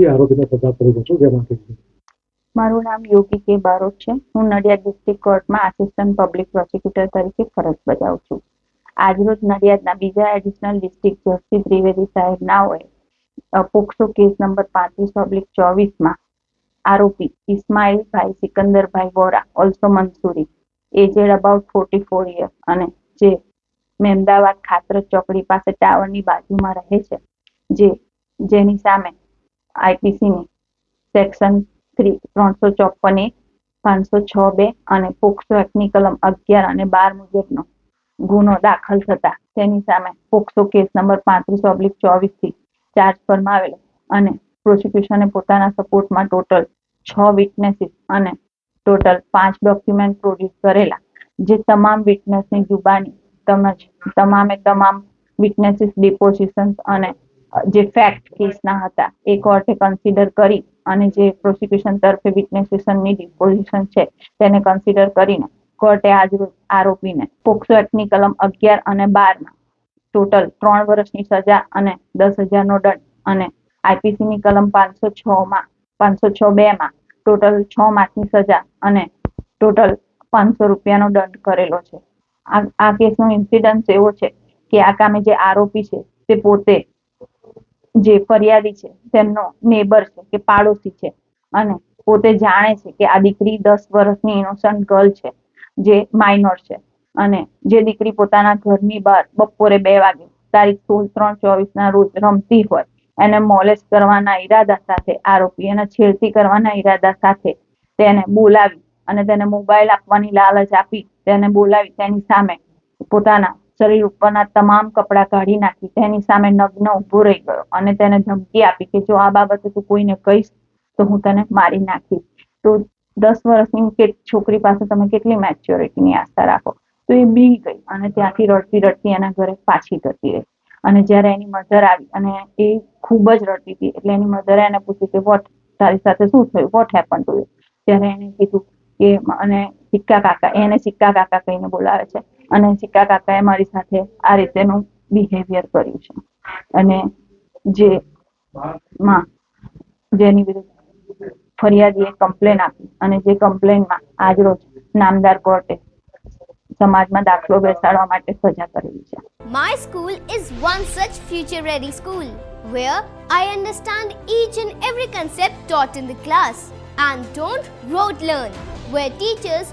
વ્યક્તિ આરોપીને સજા કરી રહ્યો છે, જેમાં કહીએ મારું નામ યોગી કે બારોટ છે. હું નડિયાદ ડિસ્ટ્રિક્ટ કોર્ટમાં આસિસ્ટન્ટ પબ્લિક પ્રોસિક્યુટર તરીકે ફરજ બજાવું છું. આજરોજ નડિયાદના બીજા એડિશનલ ડિસ્ટ્રિક્ટ જસ્ટિસ ત્રિવેદી સાહેબ ના હોય પોક્સો કેસ નંબર પાંત્રીસ પબ્લિક ચોવીસમાં આરોપી ઇસ્માઇલભાઈ સિકંદરભાઈ Vora also Mansuri aged about forty four year અને જે મેમદાવાદ ખાતર ચોકડી પાસે ટાવરની બાજુમાં રહે છે, જે, જેની સામે આઈપીસીની સેક્શન થ્રી ત્રણસો ચોપન એક પાંચસો છ બે અને પોક્સો એક્ટની કલમ અગિયાર અને બાર મુજબનો ગુનો દાખલ થતા. તેની સામે પોક્સો કેસ નંબર પાંત્રીસ ઓબ્લિક ચોવીસથી ચાર્જ ફરમાવેલો અને પ્રોસિક્યુશને પોતાના સપોર્ટમાં ટોટલ છ વિટનેસીસ અને ટોટલ પાંચ ડોક્યુમેન્ટ પ્રોડ્યુસ કરેલા. જે તમામ વિટનેસની જુબાની તેમજ તમામે તમામ વિટનેસીસ, ડિપોઝિશન્સ અને જે ફેક્ટ કેસના હતા, એ કોર્ટે કન્સિડર કરી અને જે પ્રોસિક્યુશન તરફે વિટનેસેશનની ડિપોઝિશન છે, તેને કન્સિડર કરીને કોર્ટે આજ આરોપીને પોક્સો એક્ટની કલમ અગિયાર અને બારમાં ટોટલ ત્રણ વર્ષની સજા અને દસ હજારનો દંડ અને આઈપીસીની કલમ પાંચસો છ માં પાંચસો છ બે માં ટોટલ છ માસની સજા અને ટોટલ પાંચસો રૂપિયાનો દંડ કરેલો છે. આ કેસનો ઇન્સિડન્સ એવો છે કે આ કામે જે આરોપી છે, તે પોતે જે ફરિયાદી છે, તેમનો નેબર છે, કે પાડોશી છે. અને પોતે જાણે છે કે આ દીકરી દસ વર્ષની ઇનોસન્ટ ગર્લ છે, જે માઇનોર છે. અને જે દીકરી પોતાના ઘરની બહાર બપોરે બે વાગે તારીખ સોળ ત્રણ ચોવીસ ના રોજ રમતી હોય, એને મોલેસ કરવાના ઈરાદા સાથે આરોપી, એને છેડતી કરવાના ઈરાદા સાથે તેને બોલાવી અને તેને મોબાઈલ આપવાની લાલચ આપી તેને બોલાવી તેની સામે પોતાના શરીર ઉપરના તમામ કપડાં કાઢી નાખી. તેની સામે નગ્ન ઊભો રહી ગયો અને તેને ધમકી આપી કે જો આ બાબતે તું કોઈને કહીશ, તો હું તને મારી નાખીશ. તો દસ વર્ષની છોકરી પાસે તમે કેટલી મેચ્યોરિટીની આસ્થા રાખો? તો એ બી ગઈ અને ત્યાંથી રડતી રડતી એના ઘરે પાછી જતી રહી. અને જ્યારે એની મધર આવી અને એ ખૂબ જ રડતી હતી, એટલે એની મધરે એને પૂછ્યું કે વોટ તારી સાથે શું થયું? વોટ હેપન ટુ ત્યારે એને કીધું કે અને સિક્કા કાકા, એને સિક્કા કાકા કહીને બોલાવે છે. અને સિક્કા કાકાએ મારી સાથે આ રીતેનું બિહેવિયર કર્યું છે અને જે માં જેની વિરુદ્ધ ફરિયાદીએ કમ્પ્લેન આપી અને જે કમ્પ્લેનમાં આજરોજ નામદાર કોર્ટે સમાજમાં દાખલો બેસાડવા માટે સજા કરેલી છે My school is one such future ready school where I understand each and every concept taught in the class and don't rote learn, where teachers